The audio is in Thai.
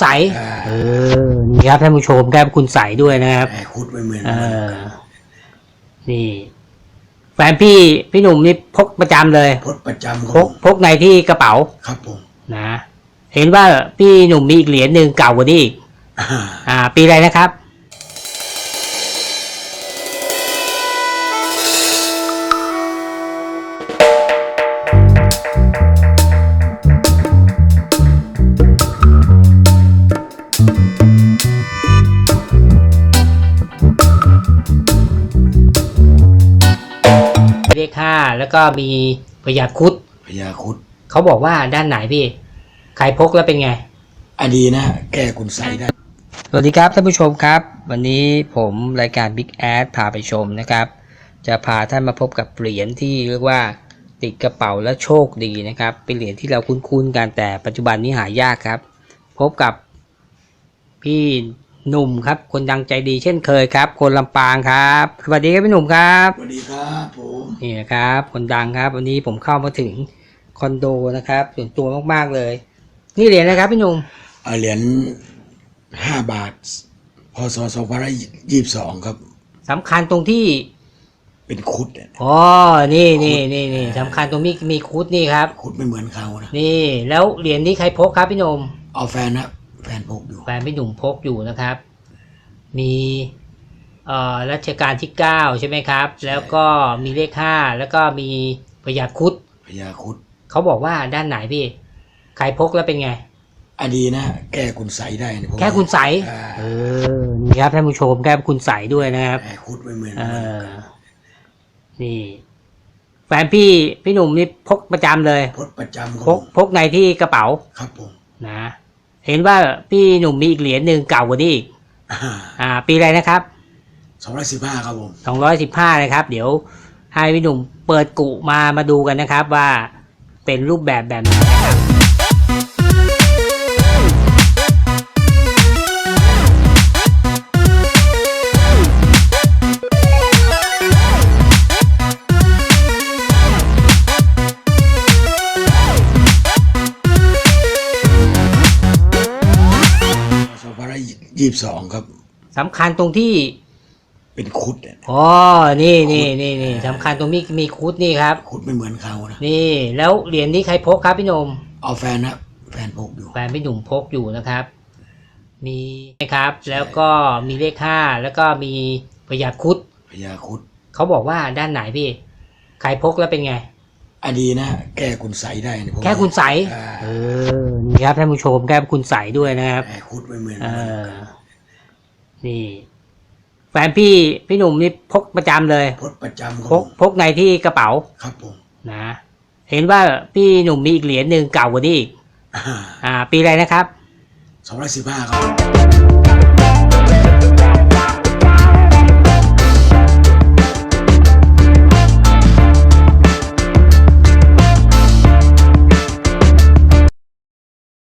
ใส อ่า เออ นี่ครับท่านผู้ชมแก้คุณใสด้วยนะครับแต่คุดไม่เหมือนเออ นี่ แฟนพี่พี่หนุ่มนี่พกประจำเลย พดประจำคพรับกผมพกในที่กระเป๋าครับผมนะ เห็นว่าพี่หนุ่มมีอีกเหรียญหนึ่งเก่ากว่านี้อีกอ่าอ่า ปีอะไรนะครับ เลขห้าแล้วก็มีพยาครุดพญาคุดเขาบอกว่าด้านไหนพี่ใครพกแล้วเป็นไงอะดีนะ แก้คุณใสได้ สวัสดีครับท่านผู้ชมครับ วันนี้ผมรายการ Big Ad พาไปชมนะครับ จะพาท่านมาพบกับเหรียญที่เรียกว่าติดกระเป๋าและโชคดีนะครับ เป็นเหรียญที่เราคุ้นๆกันแต่ปัจจุบันนี้หายากครับ พบกับพี่ หนุ่มครับ คนดังใจดีเช่นเคยครับ คนลำปางครับสวัสดีครับพี่หนุ่มครับสวัสดีครับผมนี่นะครับ คนดังครับ วันนี้ผมเข้ามาถึงคอนโดนะครับส่วนตัวมากๆเลย นี่เหรียญนะครับพี่หนุ่มเอาเหรียญห้าบาทพศสองพันยี่สิบสองครับสำคัญตรงที่เป็นคุดเนี่ยอ๋อนี่นี่นี่นี่สำคัญตรงมีมีคุดนี่ครับ คุดไม่เหมือนเขานะนี่ แล้วเหรียญที่ใครพกครับพี่หนุ่มเอาแฟนนะ แฟนพกอยู่แฟนพี่หนุ่มพกอยู่นะครับ มีเอ่อรัชกาลที่เก้าใช่ไหมครับ แล้วก็มีเลขห้าแล้วก็มีพยาครุดพญาคุดเขาบอกว่าด้านไหนพี่ใครพกแล้วเป็นไงอะดีนะ แก้คุณใสได้นะผมแค่คุณใสอ่าเออนี่ครับท่านผู้ชมแก้คุณใสด้วยนะครับแต่คุดไม่เหมือนเออนี่ แฟนพี่พี่หนุ่มนี่พกประจำเลยพดประจำครับพกผมพกในที่กระเป๋า ครับผมนะ เห็นว่าพี่หนุ่มมีอีกเหรียญหนึ่งเก่ากว่านี้อีกอ่า ปีอะไรนะครับสองร้อยสิบห้าครับผมสองร้อยสิบห้านะครับ เดี๋ยวให้พี่หนุ่มเปิดกุมามาดูกันนะครับว่าเป็นรูปแบบแบบไหน ยี่สิบสองครับ สำคัญตรงที่ เป็นคุดเนี่ย อ๋อ นี่นี่นี่นี่สำคัญตรงมีมีคุดนี่ครับ คุดไม่เหมือนเขานะนี่ แล้วเหรียญที่ใครพกครับพี่หนุ่มเอาแฟนนะแฟนพกอยู่ แฟนพี่หนุ่มพกอยู่นะครับ มีนะครับ แล้วก็มีเลขห้าแล้วก็มีพยาครุดพญาคุดเขาบอกว่าด้านไหนพี่ ใครพกแล้วเป็นไง อะดีนะ แก้คุณใสได้นะผมแค่คุณใสอ่าเออนี่ครับท่านผู้ชมแก้คุณใสด้วยนะครับแต่คุดไม่เหมือนเออ นี่ แฟนพี่พี่หนุ่มนี่พกประจำเลยพดประจำครัพบกผมพกในที่กระเป๋าครับผมนะ เห็นว่าพี่หนุ่มมีอีกเหรียญหนึ่งเก่ากว่านี้อีกอ่า อ่า ปีอะไรนะครับ สองร้อยสิบห้าครับ